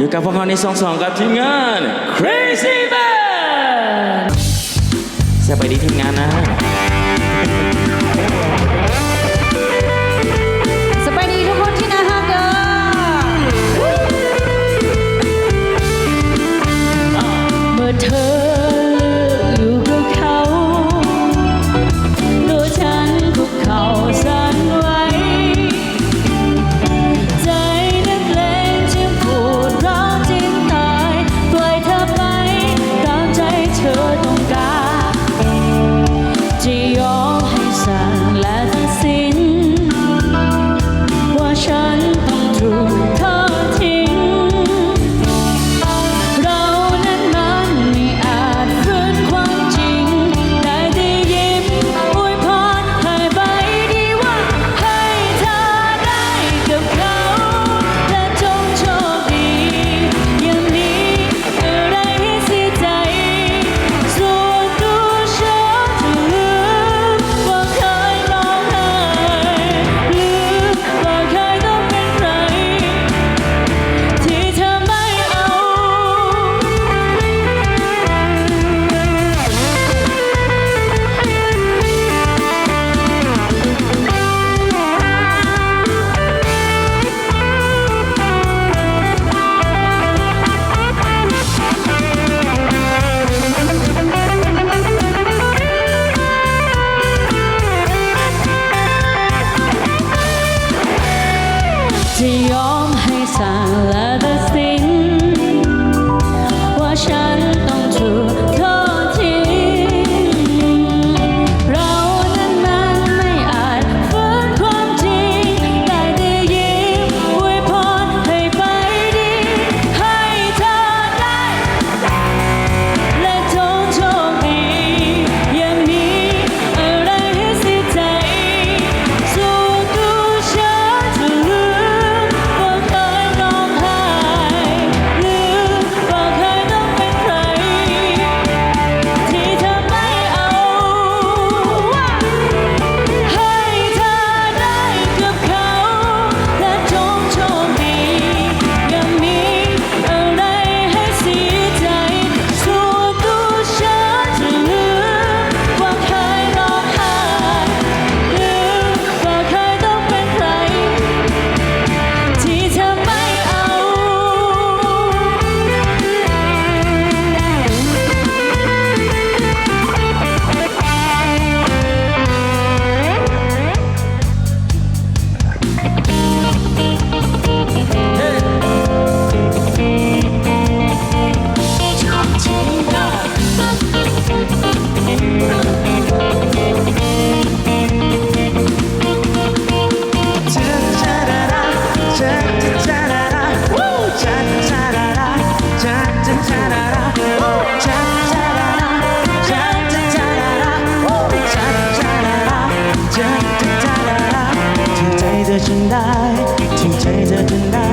อยู่กับพวกเขาในสองสองกับทีมงาน Crazy Band สบายดีทีมงานนะ อ ได้ถึงใจเธอฉันได้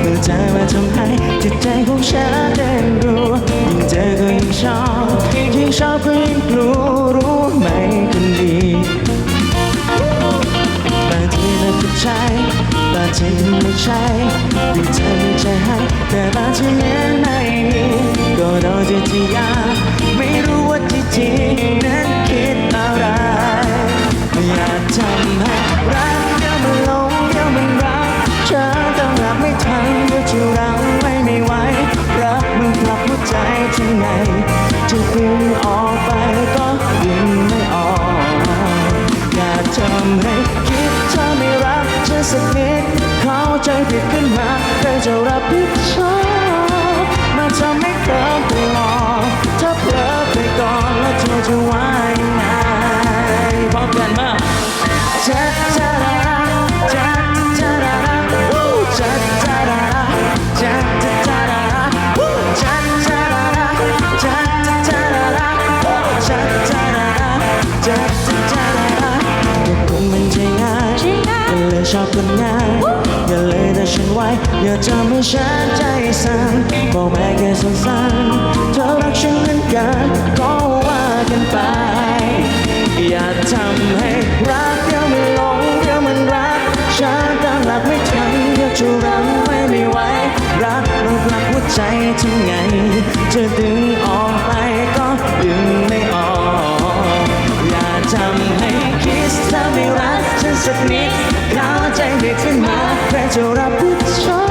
เมื่อเธอมาทำให้จิตใจของฉันเต้นรัวยิ่งเจอก็ยิ่งชอบยิ่งชอบก็ยิ่งกลัวรู้ไหมคนดีบางทีมันก็ใช่บางทีไม่ใช่ยิ่งเธอมีใจให้แต่บางทีมันไม่มีก็โดนที่ที่ยาก ทำให้คิดเธอไม่รักฉันสักนิดเข้าใจผิดขึ้นมาใครจะรับผิดชอบมาทำให้เธอตลอถ้าเพลอไปก่อนแล้วเธอจะว่ายังไงพร้อมกันมาจ๊ะจ๊ อบคนง่ายอย่าเลยแต่ฉันไว้ อย่าทำให้ฉันใจสั่นบอกแม่แค่สั้นๆเธอรักฉันเหมือนกันก็ว่ากันไป อย่าทำให้รักเดี๋ยวมันหลงเดี๋ยวมันรักฉันตั้งหลักไม่ทันเดี๋ยวจะรั้งไว้ไม่ไหวรักมันกลับใจทำไงจะดึงออกไปก็ดึงไม่ออก อย่าทำให้คิดถ้าไม่รักฉันสักนิด เข้าใจผิด